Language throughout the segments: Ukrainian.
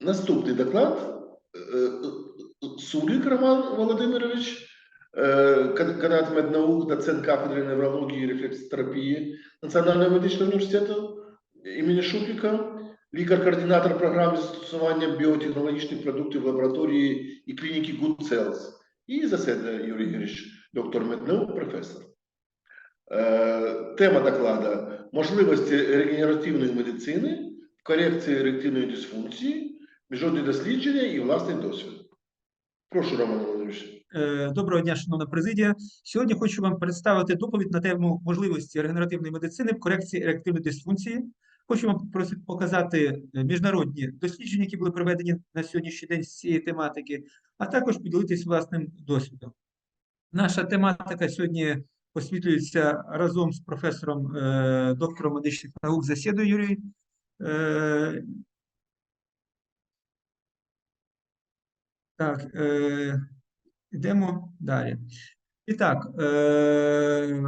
Наступний доклад. Е, е, Сулик Роман Володимирович, е, кан- кандидат меднаук, доцент кафедри неврології і рефлексотерапії Національного медичного університету імені Шуфіка, лікар-координатор програми застосування біотехнологічних продуктів в лабораторії і клініки Good Cells. І Заседа Юрій Ігорович, доктор меднаук, професор. Тема доклада можливості регенеративної медицини в корекції ерективної дисфункції, міжнародні дослідження і власний досвід. Прошу, Роман Володимирович. Е, Доброго дня, шановна президія. Сьогодні хочу вам представити доповідь на тему можливості регенеративної медицини в корекції еректильної дисфункції. Хочу вам показати е, міжнародні дослідження, які були проведені на сьогоднішній день з цієї тематики, а також поділитись власним досвідом. Наша тематика сьогодні освітлюється разом з професором, е, доктором медичних наук Засєдою Юрієм. Так, е, йдемо далі. І так, е,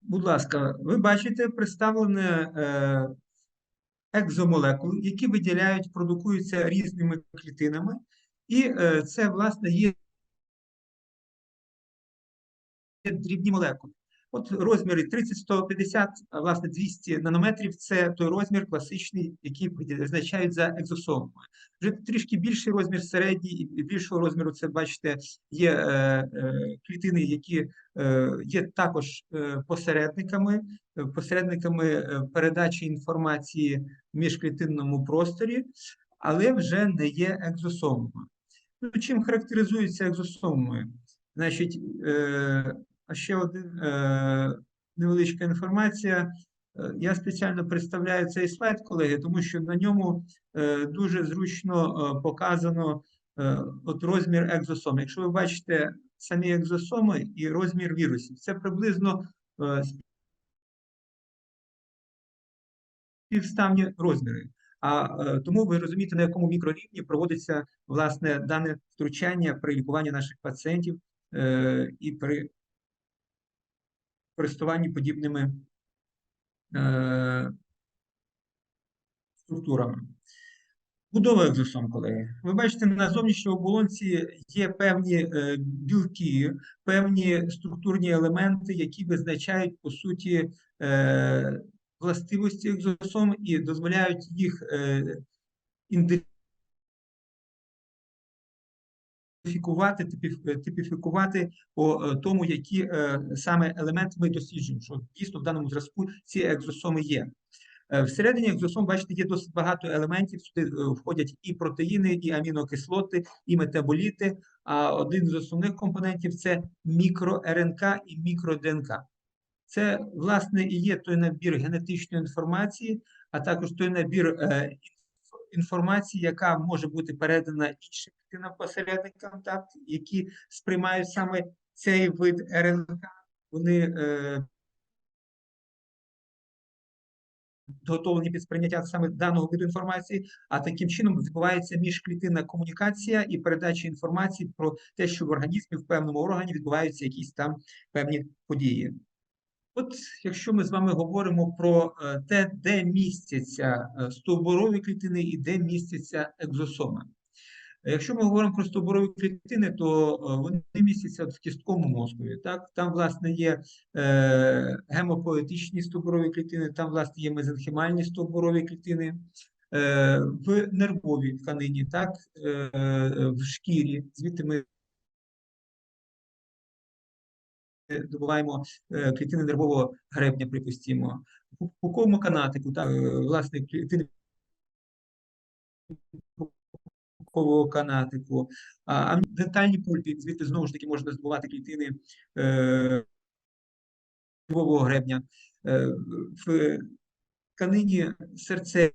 будь ласка, ви бачите представлене е, екзомолекули, які виділяють, продукуються різними клітинами, і е, це, власне, є дрібні молекули. От розміри 30-150, а власне 200 нанометрів це той розмір класичний, який визначають за екзосомами. Вже трішки більший розмір, середній і більшого розміру, це бачите, є е, е, клітини, які е, є також е, посередниками, е, посередниками е, передачі інформації в міжклітинному просторі, але вже не є екзосомами. Ну, чим характеризуються екзосомами? Значить, е, а ще один е, невеличка інформація. Е, Я спеціально представляю цей слайд, колеги, тому що на ньому е, дуже зручно показано от розмір екзосом. Якщо ви бачите самі екзосоми і розмір вірусів, це приблизно співставні розміри. А тому ви розумієте, на якому мікрорівні проводиться власне дане втручання при лікуванні наших пацієнтів і при користуванні подібними е, структурами. Будова екзосом, колеги. Ви бачите, на зовнішній оболонці є певні е, білки, певні структурні елементи, які визначають, по суті, е, властивості екзосом і дозволяють їх е, типіфікувати по е, тому, які е, саме елементи ми досліджуємо, що дійсно в даному зразку ці екзосоми є. Всередині екзосом, бачите, є досить багато елементів. Сюди входять і протеїни, і амінокислоти, і метаболіти. А один з основних компонентів це мікро-РНК і мікро-ДНК. Це, власне, і є той набір генетичної інформації, а також той набір інформації, яка може бути передана іншим посередникам, так, які сприймають саме цей вид РНК. Вони е, підготовлені під сприйняття саме даного виду інформації, а таким чином відбувається міжклітинна комунікація і передача інформації про те, що в організмі в певному органі відбуваються якісь там певні події. От якщо ми з вами говоримо про е, те, де містяться е, стовбурові клітини і де містяться екзосоми. Якщо ми говоримо про стовбурові клітини, то е, вони містяться в кістковому мозкові. Так? Там, власне, є гемопоетичні стовбурові клітини, там, власне, є мезенхімальні стовбурові клітини, в нервовій тканині, так? в шкірі, звідти ми добуваємо е, клітини нервового гребня, припустимо, в пуповому канатику, так, е, власне, клітини пупового канатику, а дентальні пульпі, звідти знову ж таки можна здобувати клітини е, нервового гребня, е, в тканині серцевій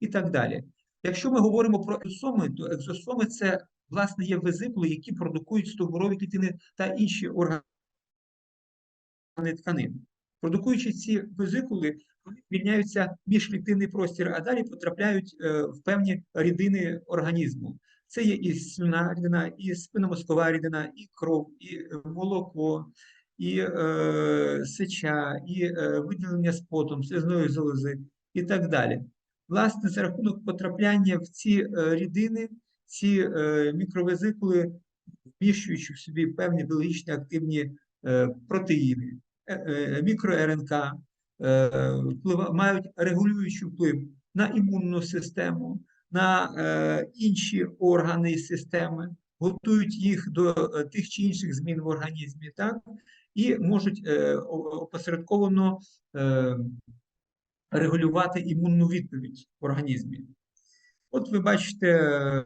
і так далі. Якщо ми говоримо про екзосоми, то екзосоми це власне є везикули, які продукують стовбурові клітини та інші органи тканин. Продукуючи ці везикули, вони звільняються міжклітинний простір, а далі потрапляють е, в певні рідини організму. Це є і слюна рідина, і спинномозкова рідина, і кров, і е, молоко, і е, сеча, і е, виділення з потом, слизної залози, і так далі. Власне, за рахунок потрапляння в ці е, рідини, ці е, мікровезикули, вміщуючи в собі певні біологічно активні е, протеїни, е, мікро-РНК, мають регулюючий вплив на імунну систему, на інші органи і системи, готують їх до тих чи інших змін в організмі, так? і можуть опосередковано регулювати імунну відповідь в організмі. От ви бачите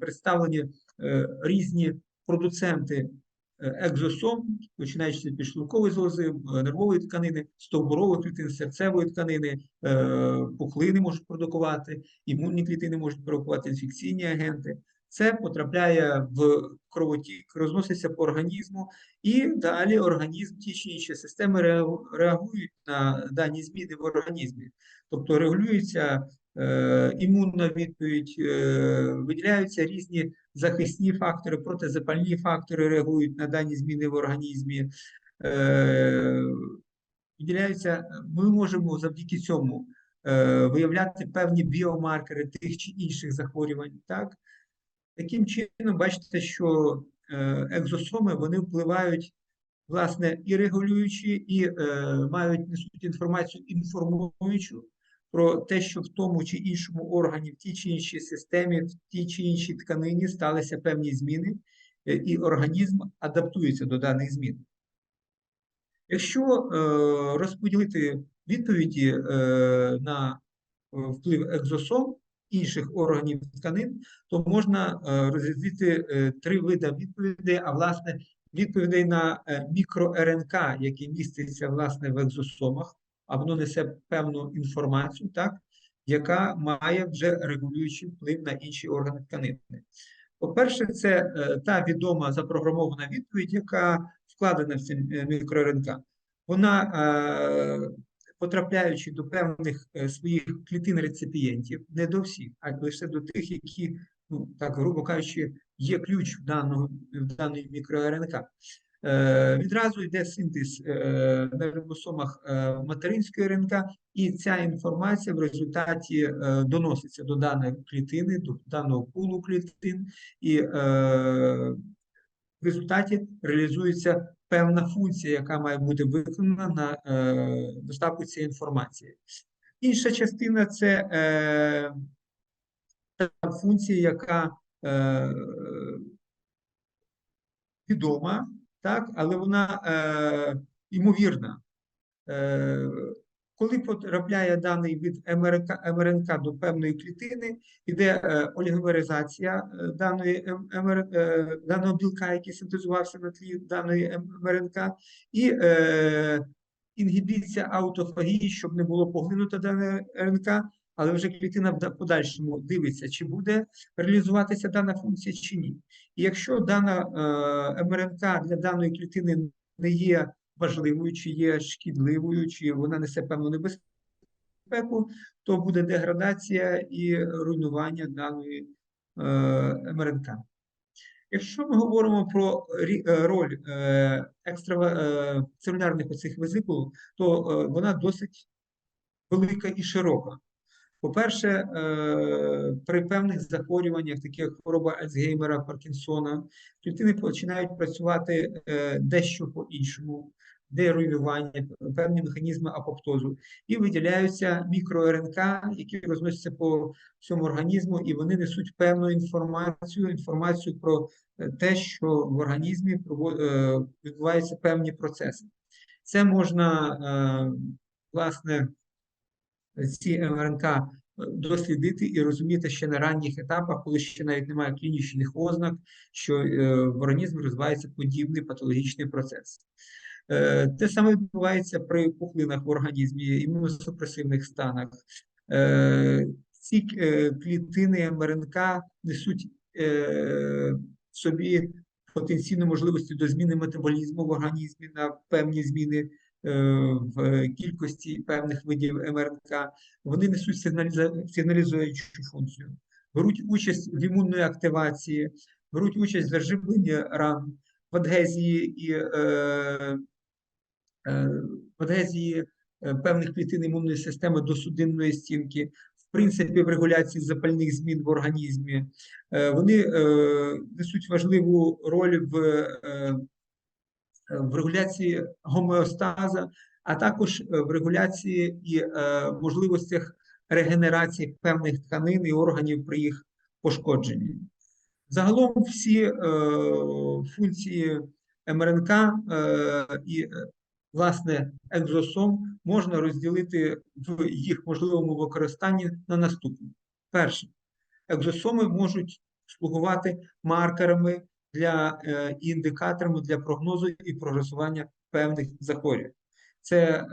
представлені е, різні продуценти е, екзосом, починаючи від підшлункової залози, е, нервової тканини, стовбурової клітини, серцевої тканини, е, пухлини можуть продукувати, імунні клітини можуть продукувати інфекційні агенти. Це потрапляє в кровотік, розноситься по організму, і далі організм, ті чи інші системи реагують на дані зміни в організмі. Тобто регулюється е, імунна відповідь, е, виділяються різні захисні фактори, протизапальні фактори реагують на дані зміни в організмі. Е, виділяються, ми можемо завдяки цьому е, виявляти певні біомаркери тих чи інших захворювань. Так? Таким чином, бачите, що е, екзосоми вони впливають власне і регулюючи, і е, мають несуть інформацію інформуючу про те, що в тому чи іншому органі, в тій чи іншій системі, в тій чи іншій тканині сталися певні зміни, е, і організм адаптується до даних змін. Якщо е, розподілити відповіді е, на вплив екзосом інших органів тканин, то можна розрізати три види відповідей, а власне відповідей на мікро-РНК, які містяться власне в екзосомах, а воно несе певну інформацію, так, яка має вже регулюючий вплив на інші органи тканини. По-перше, це е, та відома запрограмована відповідь, яка вкладена в ці е, мікро-РНК. Вона, е, потрапляючи до певних своїх клітин реципієнтів, не до всіх, а лише до тих, які, ну так грубо кажучи, є ключ в даної мікро-РНК. Е, Відразу йде синтез е, на рибосомах е, материнської РНК, і ця інформація в результаті доноситься до даної клітини, до даного пулу клітин, і в результаті реалізується певна функція, яка має бути виконана на доставку цієї інформації. Інша частина це та функція, яка відома, так, але вона е, ймовірна. Е, коли потрапляє даний від МРК, МРНК до певної клітини, йде е, олігомеризація е, даної МР, е, даного білка, який синтезувався на тлі даної МРНК, і е, інгібіція аутофагії, щоб не було поглинуто дане РНК, але вже клітина в подальшому дивиться, чи буде реалізуватися дана функція чи ні. І якщо дана е, МРНК для даної клітини не є важливою, чи є шкідливою, чи вона несе певну небезпеку, то буде деградація і руйнування даної е, МРНК. Якщо ми говоримо про е, роль е, екстравацелюлярних оцих везикул, то е, вона досить велика і широка. По-перше, е, при певних захворюваннях, таких як хвороба Альцгеймера, Паркінсона, клітини починають працювати е, дещо по-іншому, де руйнування, певні механізми апоптозу, і виділяються мікро-РНК, які розносяться по всьому організму, і вони несуть певну інформацію, інформацію про е, те, що в організмі відбуваються певні процеси. Це можна, власне, ці МРНК дослідити і розуміти ще на ранніх етапах, коли ще навіть немає клінічних ознак, що е, в організмі розвивається подібний патологічний процес. Е, Те саме відбувається при пухлинах в організмі, імуносупресивних станах. Е, Ці е, клітини МРНК несуть е, собі потенційну можливості до зміни метаболізму в організмі на певні зміни е, в кількості певних видів МРНК. Вони несуть сигналізуючу функцію, беруть участь в імунної активації, беруть участь в заживленні ран, в адгезії і е, е, в адгезії е, певних клітин імунної системи до судинної стінки, в принципі, в регуляції запальних змін в організмі. Е, Вони е, несуть важливу роль в, е, в регуляції гомеостаза, а також е, в регуляції і е, можливостях регенерації певних тканин і органів при їх пошкодженні. Загалом всі е, функції МРНК е, і, е, власне, екзосом можна розділити в їх можливому використанні на наступне. Перше, екзосоми можуть слугувати маркерами для е, індикаторами для прогнозу і прогресування певних захворювань. Це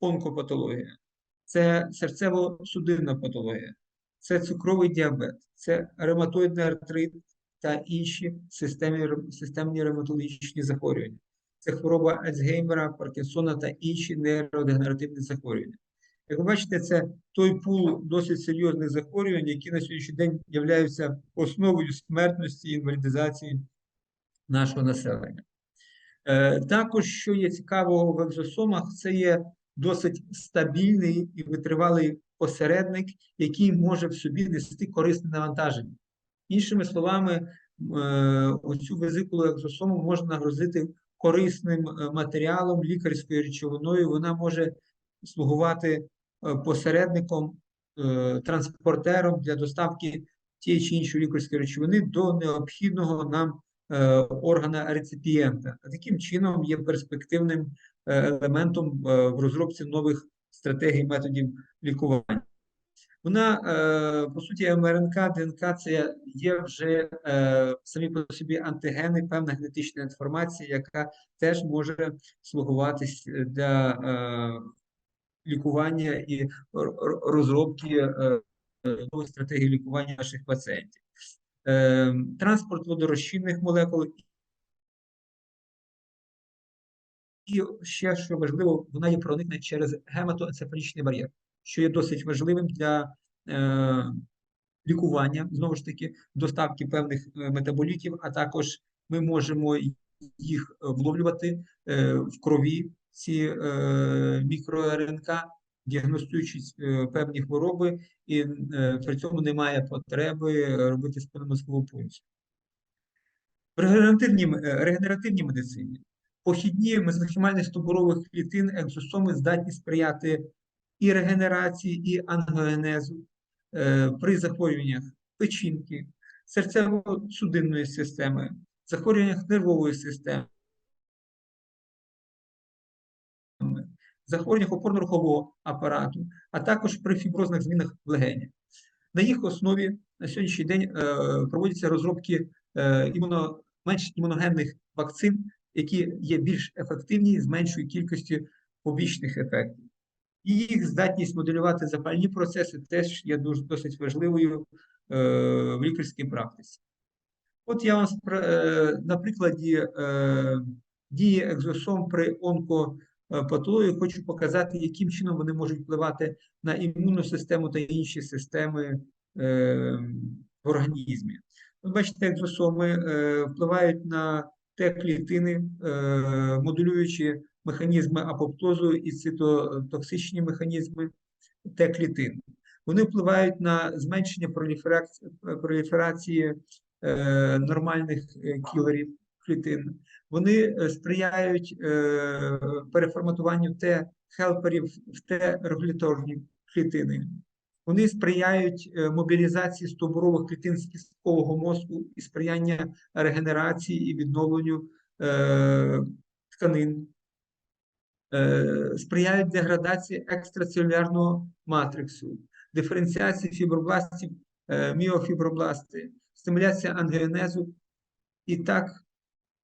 онкопатологія, це серцево-судинна патологія, це цукровий діабет, це ревматоїдний артрит та інші системні, системні ревматологічні захворювання. Це хвороба Альцгеймера, Паркінсона та інші нейродегенеративні захворювання. Як ви бачите, це той пул досить серйозних захворювань, які на сьогоднішній день являються основою смертності інвалідизації нашого населення. Е, Також, що є цікавого в екзосомах, це є досить стабільний і витривалий посередник, який може в собі нести корисне навантаження. Іншими словами, е, оцю везикулу екзосому можна нагрузити корисним е, матеріалом, лікарською речовиною. Вона може слугувати посередником, транспортером для доставки тієї чи іншої лікарської речовини до необхідного нам органа реципієнта. Таким чином є перспективним е, елементом е, в розробці нових стратегій методів лікування. Вона, е, по суті, МРНК, ДНК це є вже е, самі по собі антигени, певна генетична інформація, яка теж може слугуватись для е, лікування і розробки е, е, нових стратегій лікування наших пацієнтів. Е, Транспорт водорозчинних молекул. І ще що важливо, вона є проникне через гематоенцефалічний бар'єр, що є досить важливим для е, лікування, знову ж таки, доставки певних е, метаболітів, а також ми можемо їх вловлювати е, в крові, ці е, мікро-РНК, діагностуючи е, певні хвороби, і е, при цьому немає потреби робити спинномозкову пункцію. В регенеративній, е, регенеративній медицині похідні мезохімальних стовбурових клітин екзосоми здатні сприяти і регенерації, і ангіогенезу е, при захворюваннях печінки, серцево-судинної системи, захворюваннях нервової системи, захворюваннях опорно-рухового апарату, а також при фіброзних змінах в легенях. На їх основі на сьогоднішній день е, проводяться розробки е, імуно, менш імуногенних вакцин, які є більш ефективні з меншою кількістю побічних ефектів. І їх здатність моделювати запальні процеси теж є дуже досить важливою е, в лікарській практиці. От я вам на прикладі дії екзосом при онкопатології хочу показати, яким чином вони можуть впливати на імунну систему та інші системи е, в організмі. Ви бачите, екзосоми е, впливають на Т клітини, е, модулюючи механізми апоптозу і цитотоксичні механізми Т клітин. Вони впливають на зменшення проліферації, е, нормальних е, кілерів клітин. Вони е, сприяють е, переформатуванню Т-хелперів в Т-регуляторні клітини. Вони сприяють е, мобілізації стовбурових клітин з кісткового мозку і сприяння регенерації і відновленню е, тканин. Е, сприяють деградації екстрацелюлярного матриксу, диференціації фібробластів, е, міофібробласти, стимуляція ангіогенезу і так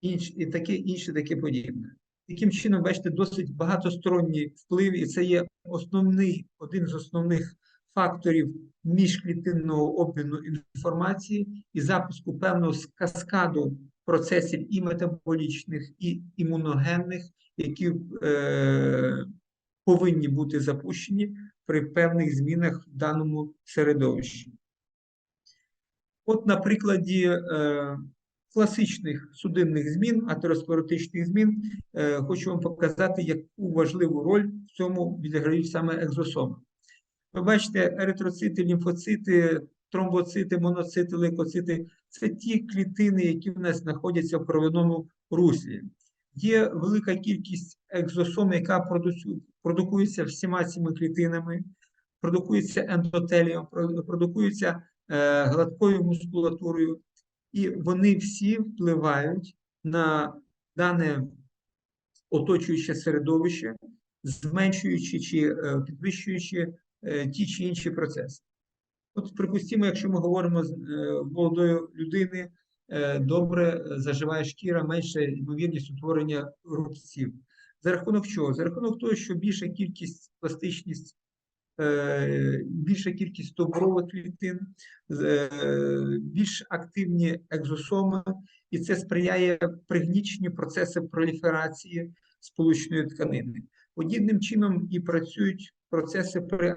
інш, і таке інше, таке подібне. Таким чином, бачите, досить багатосторонній вплив, і це є основний, один з основних факторів міжклітинного обміну інформації і запуску певного каскаду процесів і метаболічних, і імуногенних, які е, повинні бути запущені при певних змінах в даному середовищі. От на прикладі е, класичних судинних змін, атеросклеротичних змін, е, хочу вам показати, яку важливу роль в цьому відіграють саме екзосоми. Ви бачите, еритроцити, лімфоцити, тромбоцити, моноцити, лейкоцити це ті клітини, які в нас знаходяться в кровяному руслі. Є велика кількість екзосом, яка продукується всіма цими клітинами, продукується ендотелієм, продукується е, гладкою мускулатурою, і вони всі впливають на дане оточуюче середовище, зменшуючи чи е, підвищуючи е, ті чи інші процеси. От, припустимо, якщо ми говоримо з е, молодої людини, добре заживає шкіра, менше ймовірність утворення рубців. За рахунок чого? За рахунок того, що більша кількість пластичність, більша кількість добрових клітин, е, більш активні екзосоми, і це сприяє пригніченню процесу проліферації сполучної тканини. Подібним чином і працюють процеси при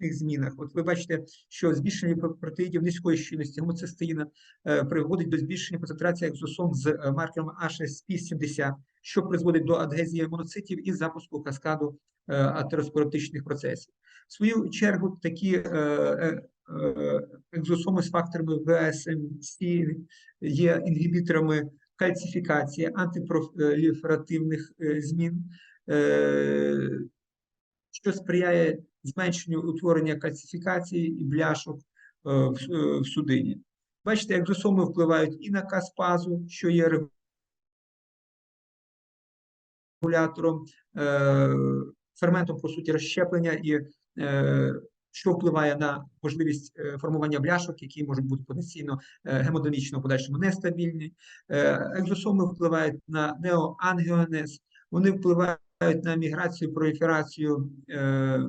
атеросклеротичних змінах. От ви бачите, що збільшення протеїдів низької щільності гомоцистеїна е, приводить до збільшення концентрації екзосом з е, маркером HSP70, що призводить до адгезії моноцитів і запуску каскаду е, атеросклеротичних процесів. В свою чергу такі екзосоми з факторами ВСМС є інгібіторами кальцифікації, антипроліферативних змін, що сприяє зменшенню утворення кальцифікації і бляшок е, е, в судині. Бачите, екзосоми впливають і на каспазу, що є регулятором, е, ферментом, по суті, розщеплення, і що впливає на можливість формування бляшок, які можуть бути потенційно гемодинамічно в подальшому нестабільні. Екзосоми впливають на неоангіонез, вони впливають на міграцію, проліферацію е,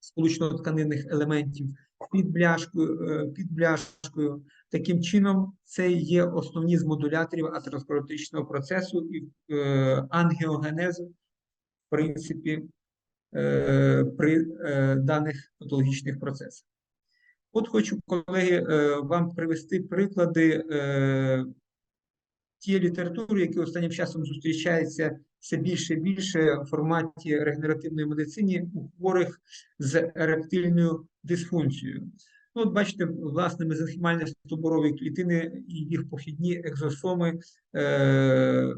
сполучно-тканинних елементів під бляшкою, е, під бляшкою. Таким чином, це є основні з модуляторів атеросклеротичного процесу і е, ангіогенезу, в принципі, е, при е, даних патологічних процесах. От хочу, колеги, е, вам привести приклади е, тієї літератури, які останнім часом зустрічаються все більше і більше в форматі регенеративної медицини у хворих з еректильною дисфункцією. Ну, от бачите, власне, мезенхімальні стовбурові клітини і їх похідні екзосоми е,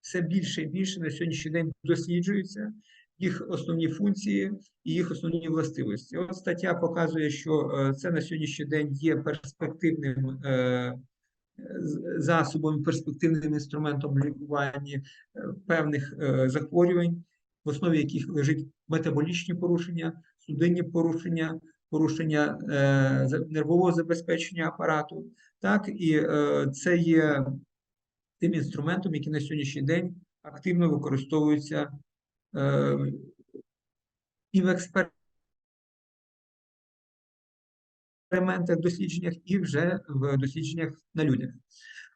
все більше і більше на сьогоднішній день досліджуються їх основні функції і їх основні властивості. От стаття показує, що е, це на сьогоднішній день є перспективним е, засобом, перспективним інструментом лікування е, певних е, захворювань, в основі яких лежить метаболічні порушення, судинні порушення, порушення е, нервового забезпечення апарату. Так, і це є тим інструментом, який на сьогоднішній день активно використовується і в експериментах, дослідженнях, і вже в дослідженнях на людях.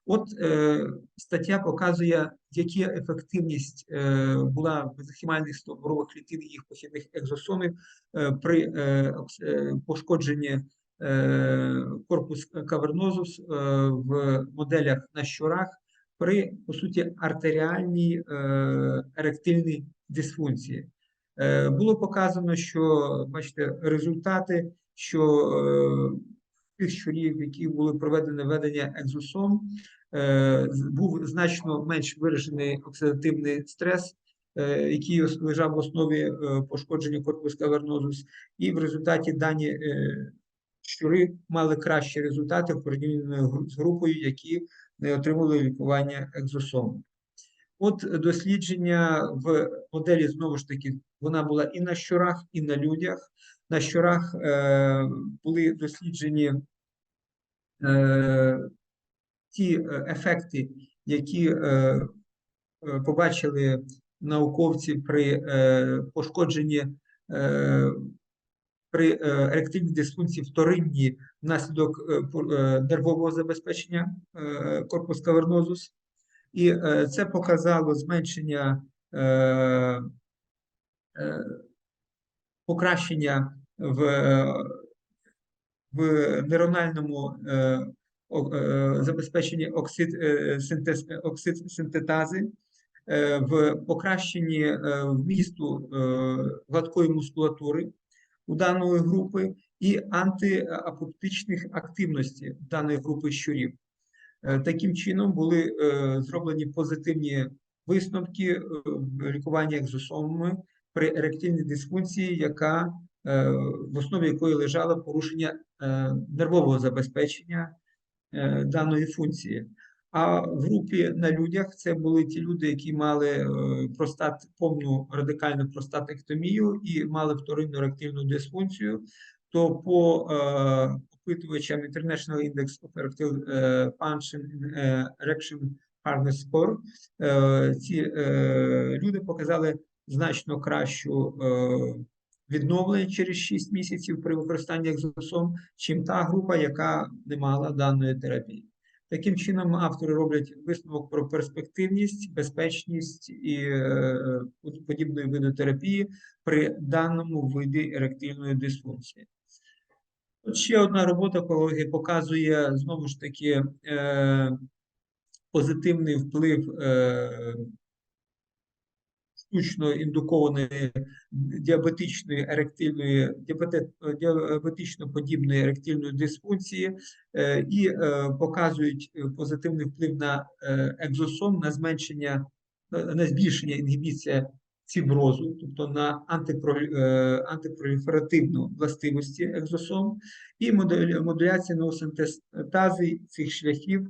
От е, стаття показує, яка ефективність е, була в мезохімальних стовбурових клітин і їх похідних екзосомів е, при е, е, пошкодженні е, корпус кавернозус е, в моделях на щурах при, по суті, артеріальній е, еректильній дисфункції. Е, Було показано, що бачите, результати, що е, тих щурів, які були проведені введення екзосом, е, був значно менш виражений оксидативний стрес, е, який лежав в основі пошкодження корпус кавернозус, і в результаті дані щури мали кращі результати в порівнянні з групою, які не отримали лікування екзосом. От дослідження в моделі знову ж таки вона була і на щурах, і на людях. На щурах е, були досліджені е, ті е, ефекти, які побачили науковці при пошкодженні при еректильній дисфункції вторинній внаслідок нервового забезпечення корпус кавернозус. І це показало зменшення покращення в в нейрональному е, е, забезпеченні оксид, е, синтез, оксид синтетази, е, в покращенні е, вмісту е, гладкої мускулатури у даної групи і антиапоптичних активностей даної групи щурів. Е, Таким чином були е, зроблені позитивні висновки е, в лікуванні екзосомами при еректильній дисфункції, яка е, в основі якої лежало порушення е, нервового забезпечення е, даної функції. А в групі на людях це були ті люди, які мали простат, повну радикальну простатектомію і мали вторинну еректильну дисфункцію, то по опитувачам International Index of Erectile Function Erection Hardness Score ці люди показали значно кращу е, відновлення через 6 місяців при використанні екзосом, чим та група, яка не мала даної терапії. Таким чином, автори роблять висновок про перспективність, безпечність і е, подібної виду терапії при даному виді еректильної дисфункції. От ще одна робота колеги показує знову ж таки е, позитивний вплив штучно індукованої діабетичної еректильної діабетично подібної еректильної дисфункції е, і е, показують позитивний вплив на е, екзосом, на зменшення, на збільшення інгібіція фіброзу, тобто на антипроліферативну властивості екзосом, і модуляція новосинтези цих шляхів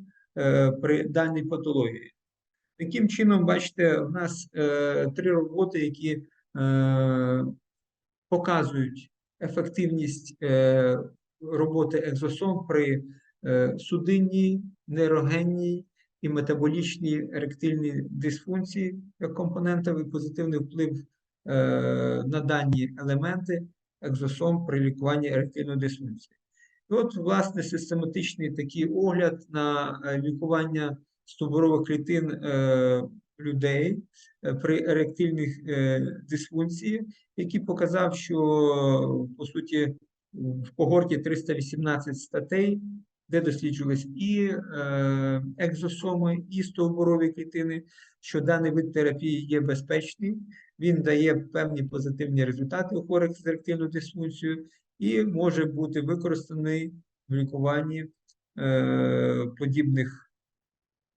при даній патології. Таким чином, бачите, в нас е, три роботи, які е, показують ефективність е, роботи екзосом при е, судинній, нейрогенній і метаболічній еректильній дисфункції як компонентовий позитивний вплив е, на дані елементи екзосом при лікуванні еректильної дисфункції. І от, власне, систематичний такий огляд на е, лікування стовбурових клітин е, людей е, при еректильних е, дисфункції, який показав, що по суті в когорті 318 статей, де досліджувались і е, екзосоми, і стовбурові клітини, що даний вид терапії є безпечний, він дає певні позитивні результати у хворих з еректильною дисфункцією і може бути використаний в лікуванні е, подібних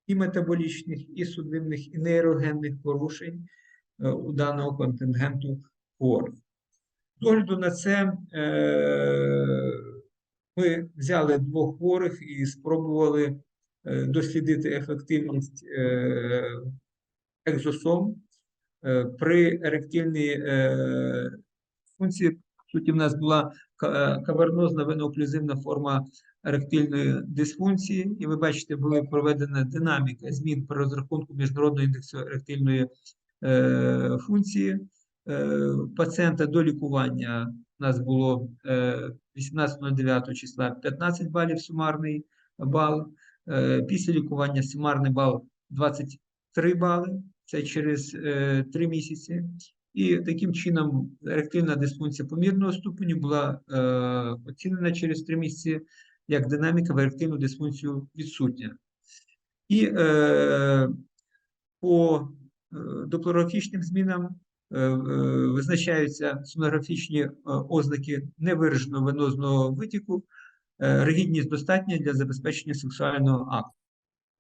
і метаболічних, і судинних, і нейрогенних порушень е, у даного контингенту хворих. З огляду на це е, ми взяли двох хворих і спробували е, дослідити ефективність екзосом при еректильній функції. Суті, в нас була кавернозна венооклюзивна форма еректильної дисфункції, і ви бачите, була проведена динаміка змін при розрахунку міжнародного індексу еректильної е, функції. Е, пацієнта до лікування у нас було е, 18.09 числа 15 балів сумарний бал. Е, після лікування сумарний бал 23 бали. Це через е, 3 місяці. І таким чином еректильна дисфункція помірного ступеню була е, оцінена через 3 місяці як динаміка в еректильну дисфункцію відсутня. І е, по е, доплорографічним змінам е, е, визначаються сонографічні е, ознаки невираженого венозного витіку, е, ригідність достатня для забезпечення сексуального акту.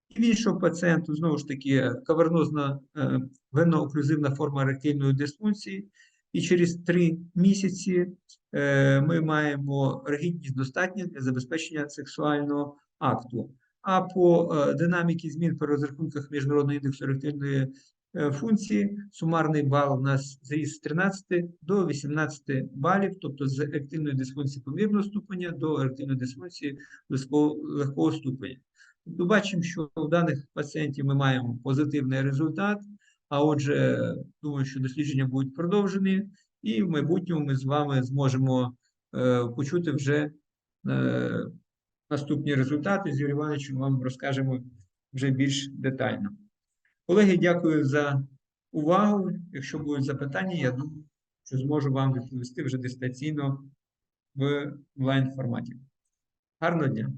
І в іншого пацієнту, знову ж таки, кавернозна е, венно-оклюзивна форма еректильної дисфункції, і через три місяці е, ми маємо ригідність достатня для забезпечення сексуального акту. А по е, динаміці змін по розрахунках міжнародного індексу еректильної е, функції сумарний бал у нас зріс з 13 до 18 балів, тобто з еректильної дисфункції помірного ступеня до еректильної дисфункції легкого ступеня. Тобто бачимо, що у даних пацієнтів ми маємо позитивний результат, а отже, думаю, що дослідження будуть продовжені, і в майбутньому ми з вами зможемо е, почути вже е, наступні результати. З Юрієм Івановичем вам розкажемо вже більш детально. Колеги, дякую за увагу. Якщо будуть запитання, я думаю, що зможу вам відповісти вже дистанційно в онлайн форматі. Гарного дня.